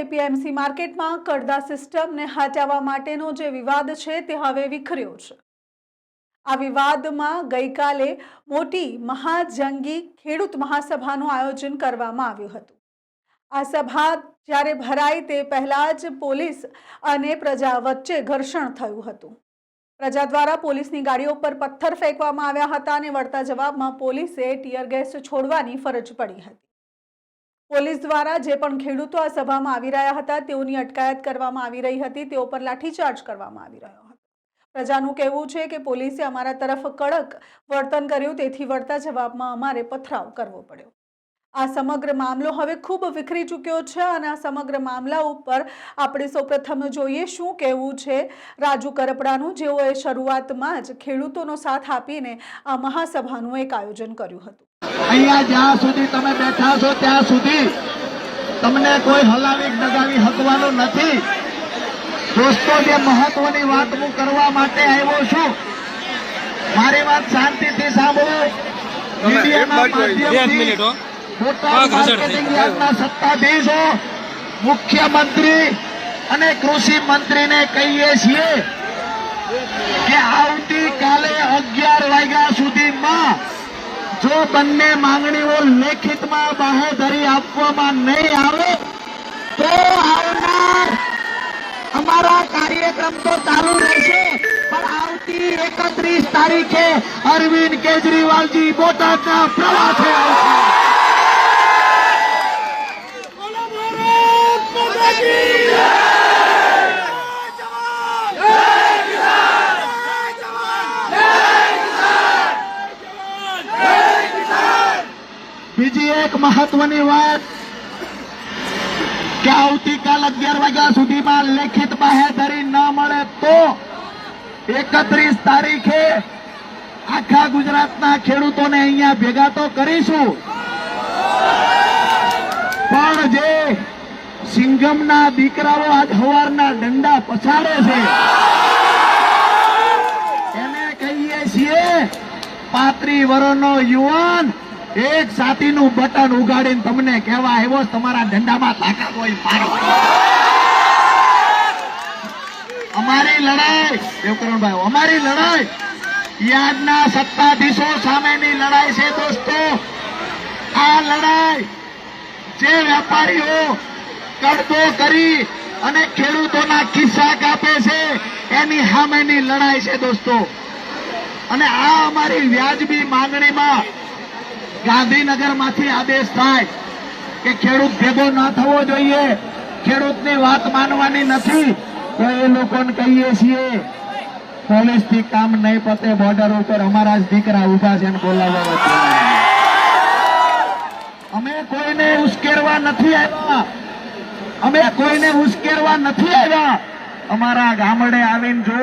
APMC માર્કેટમાં કડદા સિસ્ટમને હટાવવા માટેનો જે વિવાદ છે તે હવે વિખર્યો છે. આ વિવાદમાં ગઈકાલે મોટી મહાજંગી ખેડૂત મહાસભાનું આયોજન કરવામાં આવ્યું હતું. આ સભા જ્યારે ભરાઈ તે પહેલા જ પોલીસ અને પ્રજા વચ્ચે ઘર્ષણ થયું હતું. પ્રજા દ્વારા પોલીસની ગાડીઓ પર પથ્થર ફેંકવામાં આવ્યા હતા અને વળતા જવાબમાં પોલીસે ટીયર ગેસ છોડવાની ફરજ પડી હતી. પોલીસ દ્વારા જે પણ ખેડૂતો આ સભામાં આવી રહ્યા હતા, તેઓની અટકાયત કરવામાં આવી રહી હતી, તેઓ પર લાઠીચાર્જ કરવામાં આવી રહ્યો હતો. પ્રજાનું કહેવું છે કે પોલીસે અમારા તરફ કડક વર્તન કર્યું, તેથી વળતા જવાબમાં અમારે પથરાવ કરવો પડ્યો. આ સમગ્ર મામલો હવે ખૂબ વિખરી ચૂક્યો છે અને આ સમગ્ર મામલા ઉપર આપણે સૌપ્રથમ જોઈએ શું કહેવું છે રાજુ કરપડાનું. જેઓએ શરૂઆતમાં જ ખેડૂતોનો સાથ આપીને આ મહાસભાનું એક આયોજન કર્યું હતું. અહીંયા જ્યાં સુધી તમે બેઠા છો ત્યાં સુધી તમને કોઈ હલાવી ડગાવી હકવાનું નથી. દોસ્તો જે મહત્વની વાત હું કરવા માટે આવ્યો છું મારી વાત શાંતિથી સાંભળો. મીડિયાના માધ્યમથી મિનિટ હો. મોટા માર્કેટિંગ યાર્ડના સત્તાધીશો મુખ્યમંત્રી અને કૃષિ મંત્રીને કહીએ છીએ કે આવતીકાલે અગિયાર વાગ્યા સુધીમાં જો બંને માંગણીઓ લેખિતમાં બાહેધરી આપવામાં નહીં આવે તો આવનાર અમારા કાર્યક્રમ તો ચાલુ રહેશે. પણ આવતી એકત્રીસ તારીખે અરવિંદ કેજરીવાલજી બોટાદના પ્રવાસે આવશે. મહત્વની વાત કે આવતીકાલ અગિયાર વાગ્યા સુધીમાં લેખિત બાહેધરી ન મળે તો એકત્રીસ તારીખે આખા ગુજરાતના ખેડૂતોને અહીંયા ભેગા તો કરીશું. પણ જે સિંગમના દીકરાઓ આજ હવારના દંડા પછાડે છે, એને કહીએ છીએ પાત્રી વરોનો યુવાન એક સાતીનું બટન ઉગાડીને તમને કહેવા આવ્યો, તમારા ધંધામાં તાકાત હોય મારો. અમારી લડાઈ દેવકરણભાઈ અમારી લડાઈ. યાદના સત્તાધીશો સામેની લડાઈ છે દોસ્તો. આ લડાઈ જે વેપારીઓ કડતો કરી અને ખેડૂતોના ખિસ્સા કાપે છે, એની સામેની લડાઈ છે દોસ્તો. અને આ અમારી વ્યાજબી માંગણીમાં ગાંધીનગરમાંથી આદેશ થાય કે ખેડૂત ભેગો ન થવો જોઈએ. ખેડૂતની વાત માનવાની નથી. તો એ લોકોને કહીએ છીએ પોલીસથી કામ નહીં પતે બોર્ડર ઉપર અમારા જ દીકરા ઊભા છે બોલાવવા અમે કોઈને ઉશ્કેરવા નથી આવ્યા. અમે કોઈને ઉશ્કેરવા નથી આવ્યા. અમારા ગામડે આવીને જો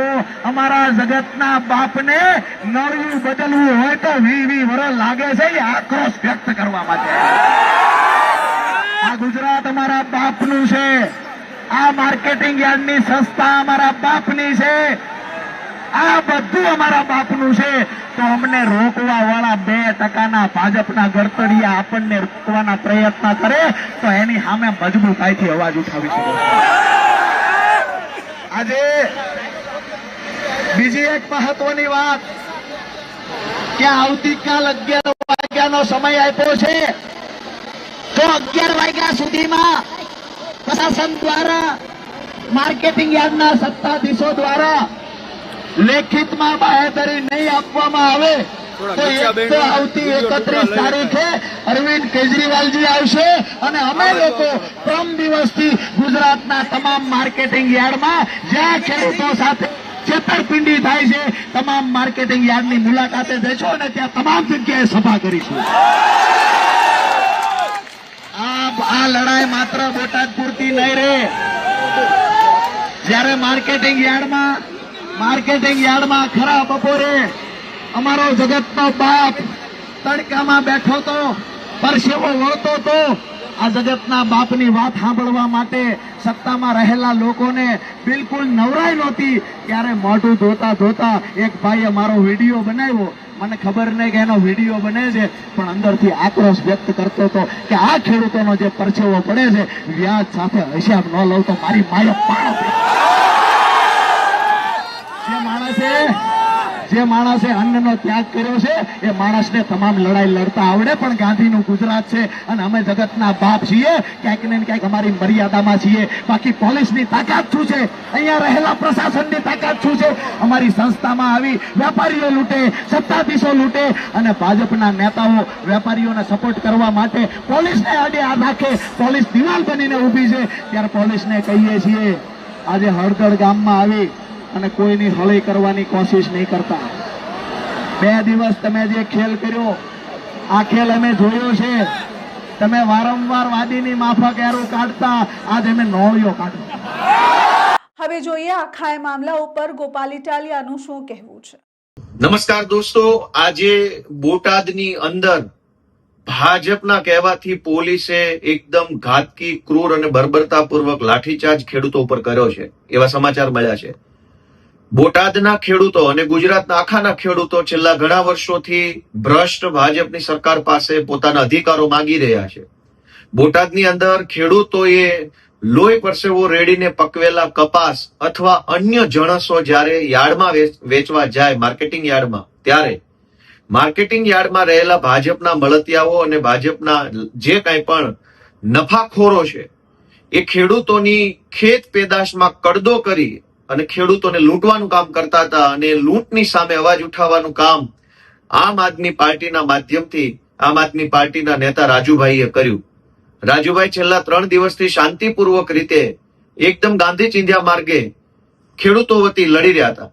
અમારા જગતના બાપને નળવું બદલવું હોય તો વી વી વરસ લાગે છે આક્રોશ વ્યક્ત કરવા માટે. આ ગુજરાત અમારા બાપનું છે. આ માર્કેટિંગ યાર્ડની સંસ્થા અમારા બાપની છે. આ બધું અમારા બાપનું છે. તો અમને રોકવા વાળા બે ટકાના ભાજપના ગરતડિયા આપણને રોકવાના પ્રયત્ન કરે તો એની સામે મજબૂતાઈથી અવાજ ઉઠાવીશું આજે બીજી એક મહત્વની વાત. કે આવતીકાલ અગિયાર વાગ્યાનો સમય આપ્યો છે? તો અગિયાર વાગ્યા સુધીમાં પ્રશાસન દ્વારા માર્કેટિંગ યાર્ડના સત્તાધીશો દ્વારા લેખિતમાં બાહેધરી નહીં આપવામાં આવે. તો આવતી એકત્રીસ તારીખે અરવિંદ કેજરીવાલજી આવશે અને અમે લોકો ત્રણ દિવસથી ગુજરાતના તમામ માર્કેટિંગ યાર્ડમાં જ્યાં ખેડૂતો સાથે છેતરપિંડી થાય છે તમામ માર્કેટિંગ યાર્ડની મુલાકાતે જશો અને ત્યાં તમામ જગ્યાએ સભા કરીશું. આ આ લડાઈ માત્ર બોટાદ પૂરતી નહીં રહે જ્યારે માર્કેટિંગ યાર્ડમાં માર્કેટિંગ યાર્ડમાં ખરા બપોરે અમારો જગતનો બાપ તડકામાં બેઠો તો, પરસેવો વળતો તો, આ જગતના બાપની વાત સાંભળવા માટે સત્તામાં રહેલા લોકોને બિલકુલ નવરાઈ નહોતી. ત્યારે મોઢું ધોતા ધોતા એક ભાઈએ મારો વીડિયો બનાવ્યો. મને ખબર નહીં કે એનો વીડિયો બને છે, પણ અંદરથી આક્રોશ વ્યક્ત કરતો હતો કે આ ખેડૂતોનો જે પરસેવો પડે છે, વ્યાજ સાથે હિસાબ ન લઉં તો મારી માયો પાણો જે માણસે જે માણસે અન્નનો ત્યાગ કર્યો છે, એ માણસને તમામ લડાઈ લડતા આવડે, પણ ગાંધીનું ગુજરાત છે અને અમે જગતના બાપ છીએ, ક્યાંક ને ક્યાંક અમારી મર્યાદામાં છીએ. બાકી પોલીસની તાકાત શું છે? અહીંયા રહેલા પ્રશાસનની તાકાત શું છે? અમારી સંસ્થામાં આવી વેપારીઓ લૂંટે, સત્તાધીશો લૂંટે અને ભાજપના નેતાઓ વેપારીઓને સપોર્ટ કરવા માટે પોલીસને આડે આ રાખે. પોલીસ દિવાલ બનીને ઊભી છે. ત્યારે પોલીસને કહીએ છીએ, આજે હળદળ ગામમાં આવી અને કોઈની હળી કરવાની કોશિશ નહીં કરતા. બે દિવસ તમે જે ખેલ કર્યો આ ખેલ અમે જોયો છે. તમે વારંવાર વાદીની માફક એરો કાઢતા આજે અમે નોળિયો કાઢો હવે જોઈએ આખા એ મામલા ઉપર ગોપાલ ઇટાલિયાનું શું કહેવું છે. નમસ્કાર દોસ્તો આજે બોટાદની અંદર ભાજપના કહેવાથી પોલીસે એકદમ ઘાતકી ક્રૂર અને બર્બરતાપૂર્વક લાઠીચાર્જ ખેડૂતો ઉપર કર્યો છે. એવા સમાચાર મળ્યા છે. બોટાદના ખેડૂતો અને ગુજરાતના આખાના ખેડૂતો છેલ્લા ઘણા વર્ષોથી ભ્રષ્ટ ભાજપની સરકાર પાસે પોતાના અધિકારો માંગી રહ્યા છે. બોટાદની અંદર ખેડૂતોએ લોહી પરસેવો રેડીને પકવેલા કપાસ અથવા અન્ય જણસો જ્યારે યાર્ડમાં વેચ- વેચવા જાય માર્કેટિંગ યાર્ડમાં, ત્યારે માર્કેટિંગ યાર્ડમાં રહેલા ભાજપના મળતિયાઓ અને ભાજપના જે કાંઈ પણ નફાખોરો છે, એ ખેડૂતોની ખેત પેદાશમાં કડદો કરી અને ખેડૂતોને લૂંટવાનું કામ કરતા હતા અને લૂંટની સામે અવાજ ઉઠાવવાનું કામ આમ આદમી પાર્ટીના માધ્યમથી, આમ આદમી પાર્ટીના નેતા રાજુભાઈએ કર્યું. રાજુભાઈ છેલ્લા ત્રણ દિવસથી શાંતિપૂર્વક રીતે એકદમ ગાંધી ચિંધ્યા માર્ગે ખેડૂતો વતી લડી રહ્યા હતા.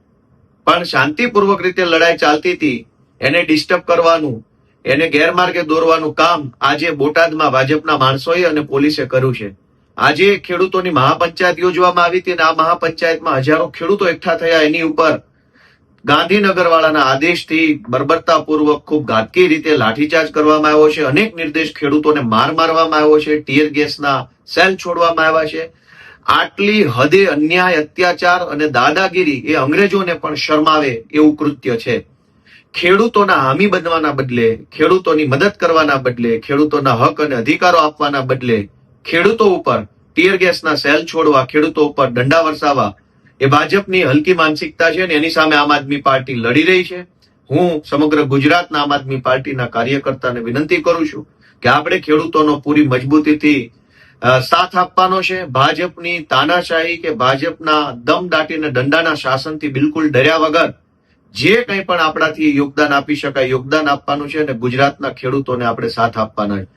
પણ શાંતિપૂર્વક રીતે લડાઈ ચાલતી હતી, એને ડિસ્ટર્બ કરવાનું, એને ગેરમાર્ગે દોરવાનું કામ આજે બોટાદમાં ભાજપના માણસોએ અને પોલીસે કર્યું છે. આજે ખેડૂતોની મહાપંચાયત યોજવામાં આવી હતી અને આ મહાપંચાયતમાં હજારો ખેડૂતો એકઠા થયા. એની ઉપર ગાંધીનગર વાળાના આદેશથી બર્બરતાપૂર્વક ખૂબ ઘાતકી રીતે લાઠીચાર્જ કરવામાં આવ્યો છે. અનેક નિર્દેશ ખેડૂતોને માર મારવામાં આવ્યો છે. ટીયર ગેસના સેલ છોડવામાં આવ્યા છે. આટલી હદે અન્યાય, અત્યાચાર અને દાદાગીરી એ અંગ્રેજોને પણ શરમાવે એવું કૃત્ય છે. ખેડૂતોના હામી બનવાના બદલે, ખેડૂતોની મદદ કરવાના બદલે, ખેડૂતોના હક અને અધિકારો આપવાના બદલે ખેડૂતો ઉપર, ટીયર ગેસના સેલ છોડવા, ખેડૂતો ઉપર દંડા વરસાવવા, એ ભાજપની હલકી માનસિકતા છે અને એની સામે આમ આદમી પાર્ટી લડી રહી છે. હું સમગ્ર ગુજરાતના આમ આદમી પાર્ટીના કાર્યકર્તાને વિનંતી કરું છું કે આપણે ખેડૂતોનો પૂરી મજબૂતીથી સાથ આપવાનો છે. ભાજપની તાનાશાહી કે ભાજપના દમ દાટીને દંડાના શાસનથી બિલકુલ ડર્યા વગર જે કંઈ પણ આપણાથી યોગદાન આપી શકાય, યોગદાન આપવાનું છે અને ગુજરાતના ખેડૂતોને આપણે સાથ આપવાના છે.